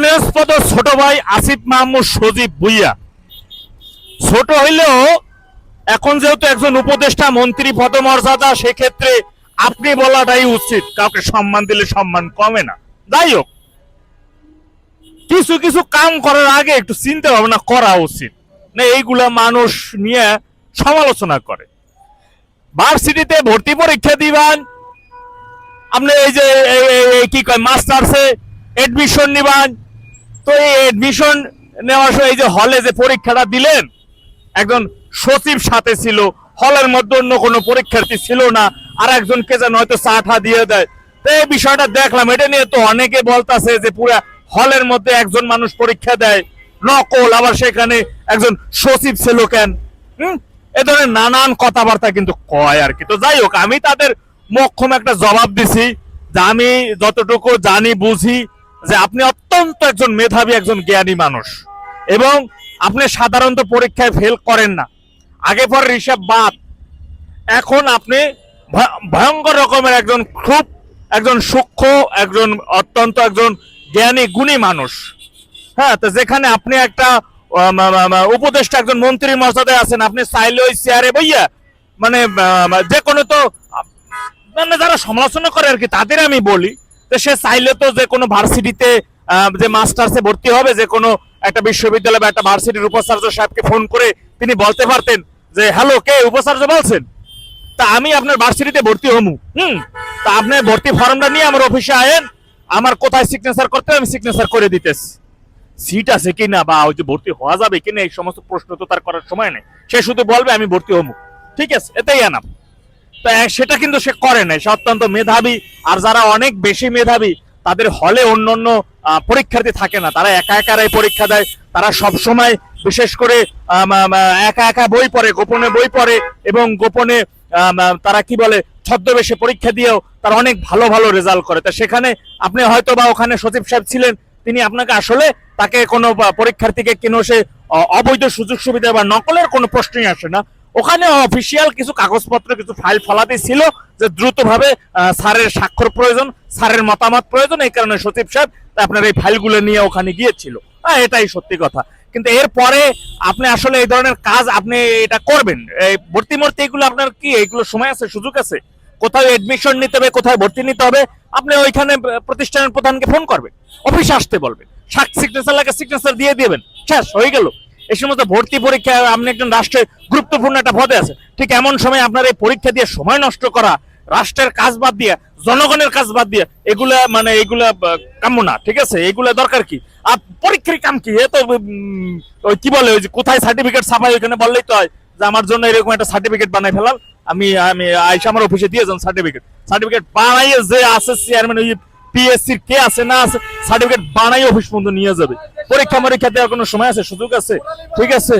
বিনয়স্পদ ছোট ভাই আসিফ মাহমুদ সজীব ভুইয়া। ছোট হইলেও এখন যেহেতু একজন উপদেষ্টা, মন্ত্রী, পদমর্যাদা, সেক্ষেত্রে আপনি বলাটাই উচিত। কাউকে সম্মান দিলে সম্মান কমে না। যাই হোক, কিছু কিছু কাম করার আগে একটু চিন্তা ভাবনা করা উচিত। না, এইগুলা মানুষ নিয়ে সমালোচনা করে। ভার্সিটিতে ভর্তি পরীক্ষা দিবেন। আপনি এই যে কি কয়, মাস্টার্সে এডমিশন নিবান। তো এই এডমিশন নেওয়ার সময় এই যে হলে যে পরীক্ষাটা দিলেন, একজন সচিব সাথে ছিল হলের মধ্যে অন্য কোনো পরীক্ষার্থী ছিল না আর একজনকে যেন হয়তো চাঠা দিয়ে দেয়। তো এই বিষয়টা দেখলাম, এটা নিয়ে তো অনেকে বলতাছে যে পুরা হলের মধ্যে একজন মানুষ পরীক্ষা দেয়, নকল, আবার সেখানে একজন সচিব ছিল কেন? হুম? এ ধরনের নানান কথাবার্তা কিন্তু কয় আর কি। তো যাই হোক, আমি তাদের মক্ষম একটা জবাব দিছি, যে আমি যতটুকু জানি, বুঝি, যে আপনি অত্যন্ত একজন মেধাবী, একজন জ্ঞানী মানুষ। এবং আপনি সাধারণত পরীক্ষায় ফেল করেন না। আগে পরে হিসাব বাদ। এখন আপনি ভয়ঙ্কর রকমের একজন খুব, একজন সূক্ষ্ম, একজন অত্যন্ত, একজন জ্ঞানী, গুণী মানুষ। হ্যাঁ তো যেখানে আপনি একটা উপদেষ্টা, একজন মন্ত্রীর মর্যাদায় আছেন, আপনি চাইলে ওই চেয়ারে বইয়া মানে যে কোনো তো মানে যারা সমালোচনা করে আর কি, তাদের আমি বলি। যে সে চাইলে তো যে কোনো ভার্সিটিতে যে মাস্টার্সে ভর্তি হবে, যে কোনো একটা বিশ্ববিদ্যালয় বা একটা ভার্সিটির উপাচার্য সাহেবকে ফোন করে তিনি বলতে পারতেন যে হ্যালো কে উপাচার্য বলছেন? তা আমি আপনার ভার্সিটিতে ভর্তি হমু, হুম? তা আপনি ভর্তি ফর্মটা নিয়ে আমার অফিসে আয়েন, আমার কোথায় সিগনেচার করতে আমি সিগনেচার করে দিতেছি। সিট আছে কিনা বা ওই যে ভর্তি হওয়া যাবে কি না এই সমস্ত প্রশ্ন তো তার করার সময় নেই। সে শুধু বলবে, আমি ভর্তি হমু। ঠিক আছে এটাই আনাম। তো সেটা কিন্তু সে করে নাই, সে অত্যন্ত মেধাবী, আর যারা অনেক বেশি মেধাবী তাদের হলে অন্য অন্য পরীক্ষার্থী থাকে না। তারা একা একারাই পরীক্ষা দেয়। তারা সব সময় বিশেষ করে একা একা বই পড়ে, গোপনে বই পড়ে এবং গোপনে তারা কি বলে, ছদ্মবেশে পরীক্ষা দিয়েও তারা অনেক ভালো ভালো রেজাল্ট করে। তা সেখানে আপনি হয়তো বা ওখানে সচিব সাহেব ছিলেন, তিনি আপনাকে আসলে তাকে কোনো পরীক্ষার্থীকে কেন সে অবৈধ সুযোগ সুবিধা বা নকলের কোনো প্রশ্নই আসে না। ওখানে অফিসিয়াল কিছু কাগজপত্র, কিছু ফাইল ফলাতে ছিল। যে দ্রুতভাবে স্যারের স্বাক্ষর প্রয়োজন, স্যারের মতামত প্রয়োজন, এই কারণে সচিব সাহেব আপনার এই ফাইলগুলো নিয়ে ওখানে গিয়েছিল। হ্যাঁ এটাই সত্যি কথা। কিন্তু এরপরে আপনি আসলে এই ধরনের কাজ আপনি এটা করবেন। এই ভর্তি মর্তি এগুলো আপনার কি, এগুলো সময় আছে, সুযোগ আছে? কোথাও এডমিশন নিতে হবে, কোথায় ভর্তি নিতে হবে? আপনি ওইখানে প্রতিষ্ঠানের প্রধানকে ফোন করবেন। অফিসে আসতে বলবেন। সিগনেচার লাগে সিগনেচার দিয়ে দিবেন। শেষ, হয়ে গেল। এই সমস্ত ভর্তি পরীক্ষা আপনি একজন রাষ্ট্রের গুরুত্বপূর্ণ একটা পদে আছে ঠিক এমন সময় আপনার এই পরীক্ষা দিয়ে সময় নষ্ট করা রাষ্ট্রের কাজ বাদ দিয়ে জনগণের কাজ বাদ দিয়ে এগুলা মানে এগুলা আহ, কাম্য না ঠিক আছে? এগুলা দরকার কি? আর পরীক্ষার কাম কি? এ তো ওই কি বলে ওই যে কোথায় সার্টিফিকেট ছাপাই ওইখানে বললেই তো হয় যে আমার জন্য এরকম একটা সার্টিফিকেট বানাই ফেলাল আমি আমি আইসা আমার অফিসে দিয়ে যান সার্টিফিকেট সার্টিফিকেট বানাইয়ে যে আছে চেয়ারম্যান ওই পিএসসির কে আছে না আছে সার্টিফিকেট বানাই অফিস পর্যন্ত নিয়ে যাবে। পরীক্ষা মরীক্ষা দেওয়ার কোনো সময় আছে? সুযোগ আছে? ঠিক আছে?